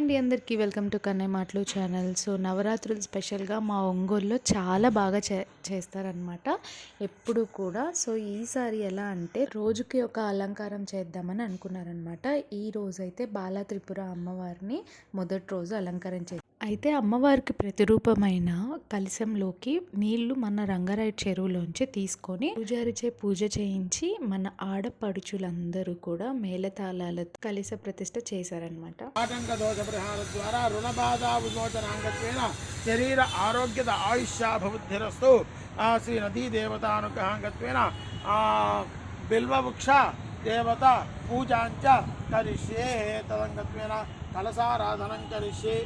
అండి అందరికీ. Welcome to Kannayya మాటలు ఛానల్. సో నవరాత్రులు స్పెషల్గా మా ఒంగోలులో చాలా బాగా చే చేస్తారనమాట ఎప్పుడు కూడా. సో ఈసారి ఎలా అంటే రోజుకి ఒక అలంకారం చేద్దామని అనుకున్నారనమాట ఈ రోజైతే బాలా త్రిపుర అమ్మవారిని మొదటి రోజు అలంకారం చే అయితే అమ్మవారికి ప్రతిరూపమైన కలశంలోకి నీళ్ళు మన రంగారాయ చెరువులోంచి తీసుకొని పూజారిచే పూజ చేయించి మన ఆడపడుచులందరూ కూడా మేళతాళాలతో కలశ ప్రతిష్ట చేశారనమాట ఆటంక దోష ప్రహార ద్వారా రుణబాధ విమోచనాంగత్వేన శరీర ఆరోగ్యత ఆయుష్యాభివృద్ధిరస్తు. ఆ శ్రీ నదీ దేవతానుగ్రహాంగత్వేన బిల్వ వృక్ష దేవత పూజాంచ కరిష్యే తదంగత్వేన కలసారాధనం కరిష్యే.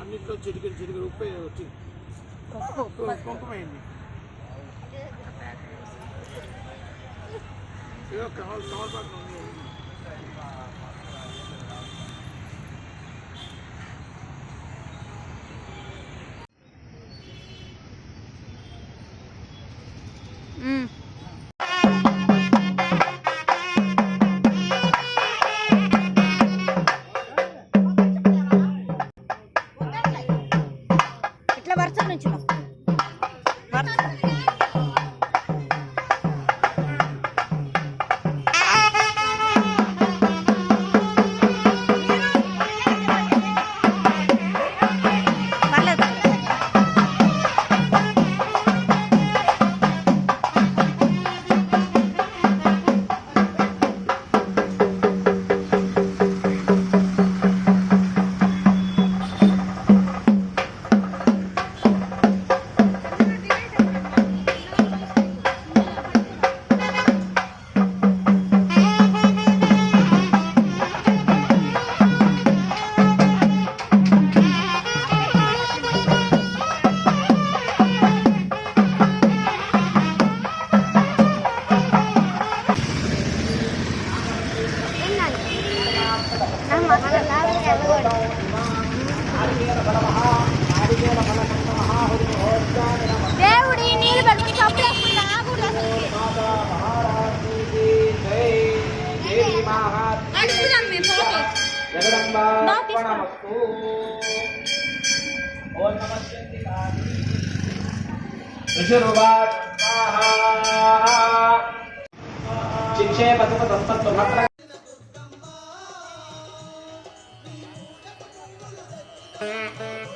అన్నిట్లో చిటికెడు చిటికెడు ఉప్పు వచ్చి కుంకుమైంది? కవర్ కవర్ దేవుడి నీళ్ళు పెట్టుకుని ఆగుడు అడుగుదాం మేము ఫోటో. జగదంబార్పణమస్తు ఓం Música